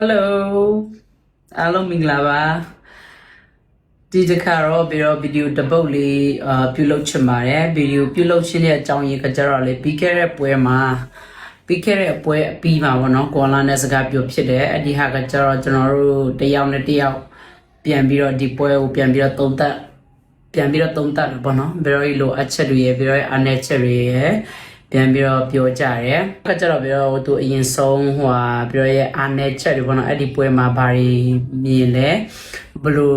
Hello အားလုံးမင်္ဂလာပါဒီတစ်ခါတော့ပြီးတော့ဗီဒီယိုတစ်ပုတ်လေးအာပြုလုပ်ချင်ပါတယ်ဗီဒီယိုပြုလုပ်ရှင်းတဲ့အကြောင်းရင်းကကြတော့လေပြီးခဲ့တဲ့ပွဲမှာပြီးခဲ့တဲ့ပွဲအပြီးမှာပေါ့နော်ကွာလာနဲ့စကားပြောဖြစ်တယ်အဲ့ဒီဟာကကြတော့ကျွန်တော်တို့တယောက်နဲ့တယောက်ပြန်ပြီးတော့ဒီပွဲကိုပြန်ပြီးတော့သုံးသပ်ပြန်ပြီးတော့သုံးသပ်တယ်ပေါ့နော်ပြီးတော့ဒီလိုအချက်တွေရယ်ပြီးတော့အနေချက်တွေရယ် ပြန်ပြီးတော့ပြောကြတယ်။အဲ့ကြတော့ပြီးတော့သူအရင်ဆုံးဟိုဟာပြီးတော့ရဲ့အာနယ်ချက်တွေပေါ့နော်အဲ့ဒီပွဲမှာဘာတွေမြင်လဲဘယ်လို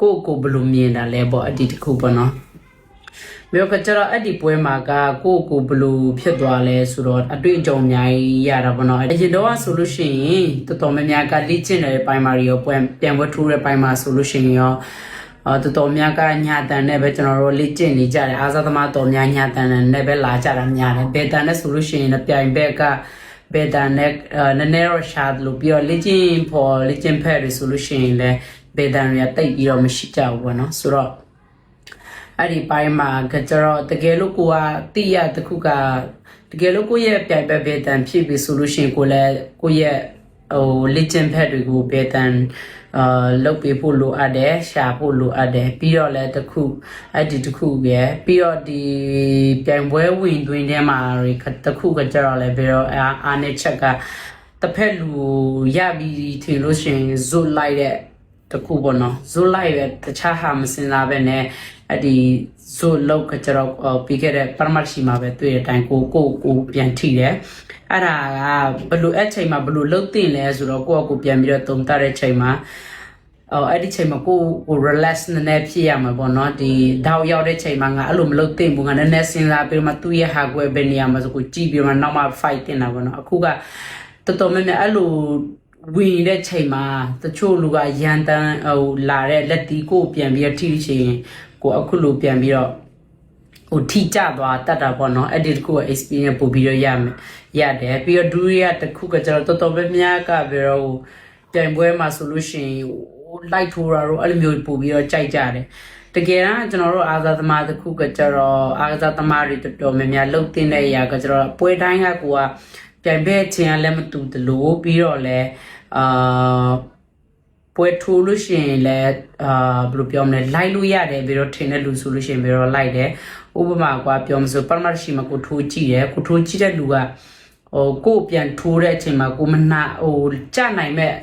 ကိုယ့်ကိုယ်ဘယ်လိုမြင်တာလဲပေါ့အဲ့ဒီတစ်ခုပေါ့နော်။ပြီးတော့ကြတော့အဲ့ဒီပွဲမှာကကိုယ့်ကိုယ်ဘယ်လိုဖြစ်သွားလဲဆိုတော့အတွေ့အကြုံအများကြီးရတာပေါ့နော်။အရင်တော့ဆိုလို့ရှိရင်တော်တော်များများကလေ့ကျင့်တဲ့ပိုင်မာတွေရောပြန်ပြန်ဝတ်ထိုးတဲ့ပိုင်မာဆိုလို့ရှိရင်ရောအော် တော်တော်များကညာတန်နဲ့ပဲကျွန်တော်တို့လေ့ကျင့်နေကြတယ်အားစားသမားတော်များညာတန်နဲ့ပဲလာကြတာများတယ်ဘယ်တန်နဲ့ဆိုလို့ရှိရင်လည်းပြိုင်ဘက်ကဘယ်တန်နဲ့အဲနည်းနည်းတော့ရှာလို့ပြီးတော့လေ့ကျင့်ဖို့လေ့ကျင့်ဖက်တွေဆိုလို့ရှိရင်လည်းဘယ်တန်တွေကတိတ်ပြီးတော့မရှိကြဘူးပေါ့နော်ဆိုတော့အဲ့ဒီပိုင်းမှာကကြတော့တကယ်လို့ကိုကတိရတခုကတကယ်လို့ကိုရဲ့ပြိုင်ဘက်ဘယ်တန်ဖြစ်ပြီဆိုလို့ရှိရင်ကိုလည်းကိုရဲ့ဟိုလေ့ကျင့်ဖက်တွေကိုဘယ်တန် အာလုတ်ပေးဖို့လိုအပ်တယ်ရှာဖို့လိုအပ်တယ်ပြီးတော့လည်းတစ်ခုအဲ့ဒီတစ်ခုပဲပြီးတော့ဒီပြိုင်ပွဲဝင်တွင်ထဲမှာတွေတစ်ခုကကြတော့လည်းပြီးတော့အာအာနဲ့ချက်ကတစ်ဖက်လူရပြီးထင်လို့ရှိရင်ဇွတ်လိုက်တဲ့ တခုပေါ့နော်ဇွတ်လိုက်ပဲတခြားဟာမစင်စားပဲနဲ့အဲ့ဒီဇွတ်လောက်ကကြတော့ပြီးခဲ့တဲ့ပရမတ်ရှိမှာပဲတွေ့တဲ့အတိုင်းကိုကိုကိုပြန်ထိတယ်အဲ့ဒါကဘလို့အဲ့ချိန်မှာဘလို့လှုပ်တင်လဲဆိုတော့ကိုယ့်အကိုပြန်ပြီးတော့တုံတတဲ့ချိန်မှာအော်အဲ့ဒီချိန်မှာကိုကို relax နည်းနည်းဖြစ်ရမှာပေါ့နော်ဒီတောက်ရောက်တဲ့ချိန်မှာငါအဲ့လိုမလုပ်သင့်ဘူးငါနည်းနည်းစဉ်းစားပြီးမှသူ့ရဲ့ဟာကွယ်ပဲနေရာမှာဆိုကိုကြည့်ပြီးမှနောက်မှ fight တင်တာပေါ့နော်အခုကတော်တော်များများအဲ့လို ဝင်တဲ့ချိန်မှာတချို့လူကရန်တန်းဟိုလာတဲ့လက်တီးကိုပြန်ပြီးတော့ထိချင်ကိုအခုလိုပြန်ပြီးတော့ဟိုထိကြသွားတတ်တာပေါ့နော်အဲ့ဒီတခုက experience ပို့ပြီးတော့ရမယ်ရတယ်ပြီးတော့ဒုတိယတစ်ခုကကျတော့တော်တော်များများကပြီးတော့ဟိုပြိုင်ပွဲမှာဆိုလို့ရှိရင်ဟိုလိုက်ထိုးတာတော့အဲ့လိုမျိုးပို့ပြီးတော့ကြိုက်ကြတယ်တကယ်တမ်းကျွန်တော်တို့အာသာသမားတစ်ခုကကျတော့အာသာသမားတွေတော်တော်များများလှုပ်တင်တဲ့အရာကကျတော့ပွဲတိုင်းကကိုကပြိုင်ပွဲချင်းကလည်းမတူတလို့ပြီးတော့လည်း အာပွဲထိုးလို့ရှိရင်လည်းအာဘယ်လိုပြောမလဲလိုက်လို့ရတယ်ပြီးတော့ထင်တဲ့လူဆိုလို့ရှိရင်ပြီးတော့လိုက်တယ်ဥပမာကွာပြောမစို့ပရမတ်ရှိမှာကိုထိုးကြည့်တယ်ကိုထိုးကြည့်တဲ့လူကဟိုကို့ပြန်ထိုးတဲ့အချိန်မှာကိုမနာဟိုကြနိုင်မဲ့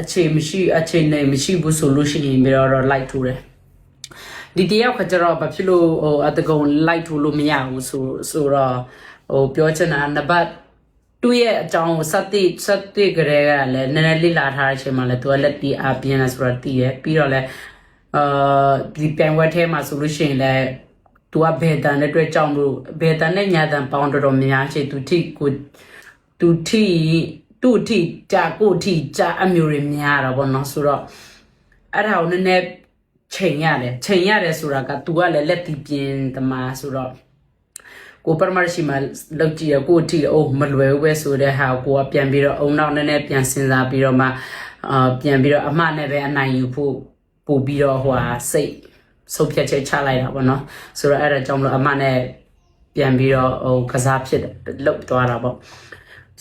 အခြေမရှိအခြေနေမရှိဘူးဆိုလို့ရှိရင်ပြီးတော့လိုက်ထိုးတယ်ဒီတယောက်ကကျတော့ဘာဖြစ်လို့ဟိုအတကုံလိုက်ထိုးလို့မရဘူးဆိုဆိုတော့ဟိုပြောချင်တာနံပါတ် သူ့ရဲ့အကြောင်းကိုစက်တိစက်တိကလေးကလည်းနည်းနည်းလေ့လာထားတဲ့အချိန်မှာလည်းသူကလက်တီအပြင်းလဲဆိုတော့တည်တယ်ပြီးတော့လည်းအာဒီပြိုင်ဝက်ထဲမှာဆိုလို့ရှိရင်လည်းသူကဘယ်တန်နဲ့တွေ့ကြောင်းလို့ဘယ်တန်နဲ့ညာတန်ပေါင်းတော်တော်များရှိသူထိကိုသူထိသူ့ထိကြာကိုထိကြာအမျိုးတွေများတာပေါ့နော်ဆိုတော့အဲ့ဒါကိုနည်းနည်းချိန်ရတယ်ချိန်ရတယ်ဆိုတာက तू ကလည်းလက်တီပြင်းသမားဆိုတော့ ကိုပရမတ်ရှိမှလောက်ကြည့်ရကိုထိအိုးမလွယ်ဘူးပဲဆိုတဲ့ဟာကိုကပြန်ပြီးတော့အုံနောက်နည်းနည်းပြန်စဉ်းစားပြီးတော့မှအာပြန်ပြီးတော့အမှတ်နဲ့ပဲအနိုင်ယူဖို့ပို့ပြီးတော့ဟိုဟာစိတ်ဆုံးဖြတ်ချက်ချလိုက်တာပေါ့နော်ဆိုတော့အဲ့ဒါကြောင့်မလို့အမှတ်နဲ့ပြန်ပြီးတော့ဟိုကစားဖြစ်လောက်သွားတာပေါ့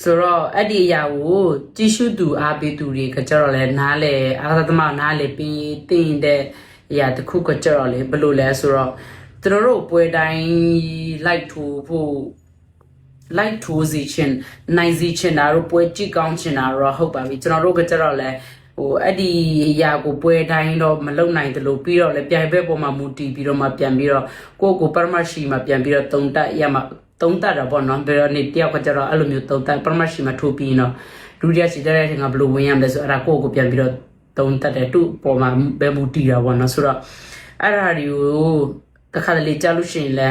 ဆိုတော့အဲ့ဒီအရာကိုကြည့်ရှုသူအားပေးသူတွေကကြတော့လဲနားလေအာသသမနားလေပြီးတင်တဲ့အရာတစ်ခုကကြတော့လေဘယ်လိုလဲဆိုတော့ သူတို့တို့ပွဲတိုင်းလိုက်ထူဖို့ like ထိုးစီချင်းနိုင်စီချင်းတာတို့ပွဲကြည့်ကောင်းချင်တာတော့ဟုတ်ပါပြီကျွန်တော်တို့ကကြတော့လဲဟိုအဲ့ဒီအရာကိုပွဲတိုင်းတော့မလုံနိုင်တယ်လို့ပြီးတော့လဲပြိုင်ဘက်ပေါ်မှာမူတည်ပြီးတော့မှပြန်ပြီးတော့ကိုယ့်ကိုပရမရှိမှာပြန်ပြီးတော့တုံတက်ရမှာတုံတက်တာပေါ့နော်ပြီးတော့နေ့တယောက်ကကြတော့အဲ့လိုမျိုးတုံတက်ပရမရှိမှာထိုးပြီးတော့ဒုတိယစီတဲ့တဲ့ကဘလို့ဝင်ရမလဲဆိုအဲ့ဒါကိုယ့်ကိုပြန်ပြီးတော့တုံတက်တယ်သူ့ပေါ်မှာပဲမူတည်တာပေါ့နော်ဆိုတော့အဲ့ဒါတွေကို တစ်ခါတလေကြားလို့ရှိရင်လဲ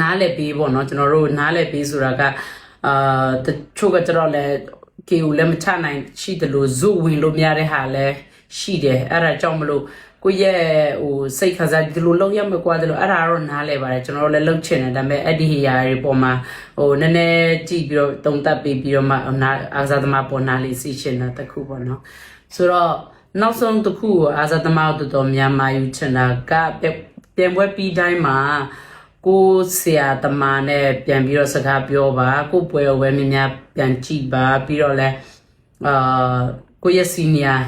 နားလည်ပေးပေါ့နော်ကျွန်တော်တို့နားလည်ပေးဆိုတာကအာတချို့ကကျတော့လဲကေကိုလည်းမချနိုင်ရှိတယ်လို့ဇုဝင်လို့မရတဲ့ဟာလဲရှိတယ်အဲ့ဒါကြောင့်မလို့ကိုယ့်ရဲ့ဟိုစိတ်ခစားဒီလိုလောက်ရမယ်ကွာဒီလိုအဲ့ဒါတော့နားလဲပါတယ်ကျွန်တော်တို့လည်းလောက်ချင်တယ်ဒါပေမဲ့အဲ့ဒီဟိယာတွေပေါ်မှာဟိုနည်းနည်းကြည့်ပြီးတော့တုံတက်ပေးပြီးတော့မှနာအာဇာသမားပေါ်နားလေးစီချင်တာတခုပေါ့နော်ဆိုတော့နောက်ဆုံးတစ်ခုကိုအာဇာသမားတို့တော်တော်များများယူချင်တာက ပြန်ပွဲပြီးတိုင်းမှာကိုဆရာတမန်နဲ့ပြန်ပြီးတော့စကားပြောပါကိုပွဲကိုပဲများများပြန်ကြည့်ပါပြီးတော့လဲအာကိုယ့်ရဲ့ senior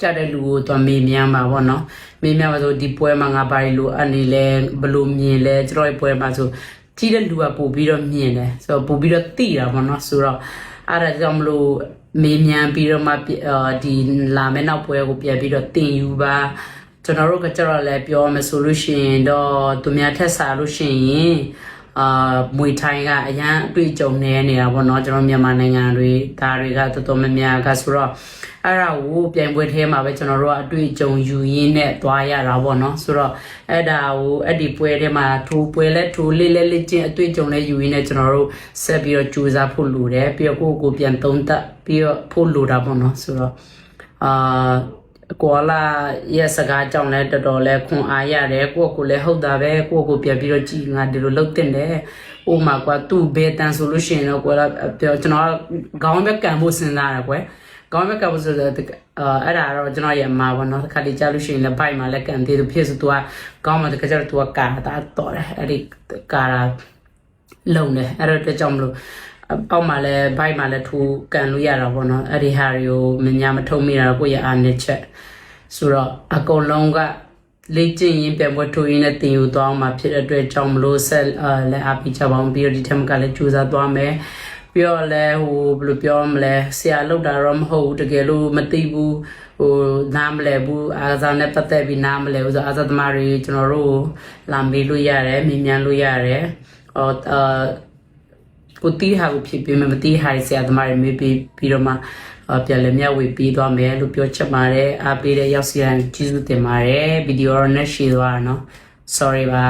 ကြတဲ့လူကိုသွားမေးမြန်းပါဗောနော်မေးမြန်းပါဆိုဒီပွဲမှာငါဘာလို့အအနေလဲဘယ်လိုမြင်လဲကျွန်တော်ရဲ့ပွဲမှာဆိုကြီးတဲ့လူကပို့ပြီးတော့မြင်တယ်ဆိုတော့ပို့ပြီးတော့သိတာဗောနော်ဆိုတော့အဲ့ဒါကြောင့်မလို့မေးမြန်းပြီးတော့မှအာဒီလာမယ့်နောက်ပွဲကိုပြန်ပြီးတော့တင်ယူပါ ကျွန်တော်တို့ကကြတော့လည်းပြောမယ်ဆိုလို့ရှိရင်တော့သူများထက်စားလို့ရှိရင်အာမွေထိုင်းကအရန်အတွေ့အကြုံနေနေတာပေါ့နော်ကျွန်တော်မြန်မာနိုင်ငံတွေဒါတွေကတော်တော်များများကဆိုတော့အဲ့ဒါကိုပြိုင်ပွဲထဲမှာပဲကျွန်တော်တို့ကအတွေ့အကြုံယူရင်းနဲ့သွားရတာပေါ့နော်ဆိုတော့အဲ့ဒါကိုအဲ့ဒီပွဲထဲမှာထိုးပွဲလဲထိုးလေးလဲလေးချင်းအတွေ့အကြုံလဲယူရင်းနဲ့ကျွန်တော်တို့ဆက်ပြီးတော့ကြိုးစားဖို့လိုတယ်ပြီးတော့ကိုယ့်ကိုယ်ပြန်သုံးသပ်ပြီးတော့ဖို့လိုတာပေါ့နော်ဆိုတော့အာ ကွာလာရဲ့စကားကြောင့်လဲတော်တော်လဲခွန်အားရတယ်ကိုယ့်ကိုယ်လည်းဟုတ်တာပဲကိုယ့်ကိုယ်ပြန်ပြီးတော့ကြည်ငါဒီလိုလုပ်တင်တယ်။အိုမှာကွာသူ့ဘဲတန်ဆိုလို့ရှိရင်တော့ကွာပြောကျွန်တော်ကခေါင်းပဲကန်ဖို့စဉ်းစားတယ်ကွယ်။ခေါင်းပဲကန်ဖို့ဆိုတော့အာအဲ့ဒါတော့ကျွန်တော်ရဲ့အမှားပေါ့နော်။တစ်ခါတည်းကြားလို့ရှိရင်လည်းဘိုက်မှာလည်းကန်သေးသူဖြစ်ဆိုသူကခေါင်းမှာတကယ်ကျတော့သူကကာတာတော့တယ်။အဲ့ဒီကာတာလုံတယ်။အဲ့တော့တကြောင်မလို့ အောက်မှာလည်းဘိုက်မှာလည်းထူကန်လို့ရတာပေါ့နော်အဲ့ဒီဟာတွေကိုမညာမထုံမိတာတော့ကိုယ့်ရဲ့အားနည်းချက်ဆိုတော့အကုန်လုံးကလေ့ကျင့်ရင်ပြန်ပွဲထိုးရင်းနဲ့တင်ယူသွားအောင်မှာဖြစ်တဲ့အတွက်ကြောင့်မလို့ဆက်အာလည်းအားပေးချပါအောင်ပြီးတော့ဒီထက်မကလည်းကြိုးစားသွားမယ်ပြီးတော့လည်းဟိုဘယ်လိုပြောမလဲဆရာလောက်တာတော့မဟုတ်ဘူးတကယ်လို့မသိဘူးဟိုနားမလဲဘူးအားစားနဲ့ပတ်သက်ပြီးနားမလဲဘူးဆိုတော့အားစားသမားတွေကျွန်တော်တို့လာမေးလို့ရတယ်မြင်မြန်လို့ရတယ်ဟောအာ ကိုတီးဟာကိုဖြစ်ပြီးမှမတီးဟာဆရာသမားတွေမေးပြီးပြီးတော့မှအပြန်လည်းမျှဝေပြီးသွားမယ်လို့ပြောချက်ပါတယ်အားပေးတဲ့ရောက်စီတိုင်းကျေးဇူးတင်ပါတယ်ဗီဒီယိုရောနဲ့ရှေ့သွားတာเนาะ sorry ပါ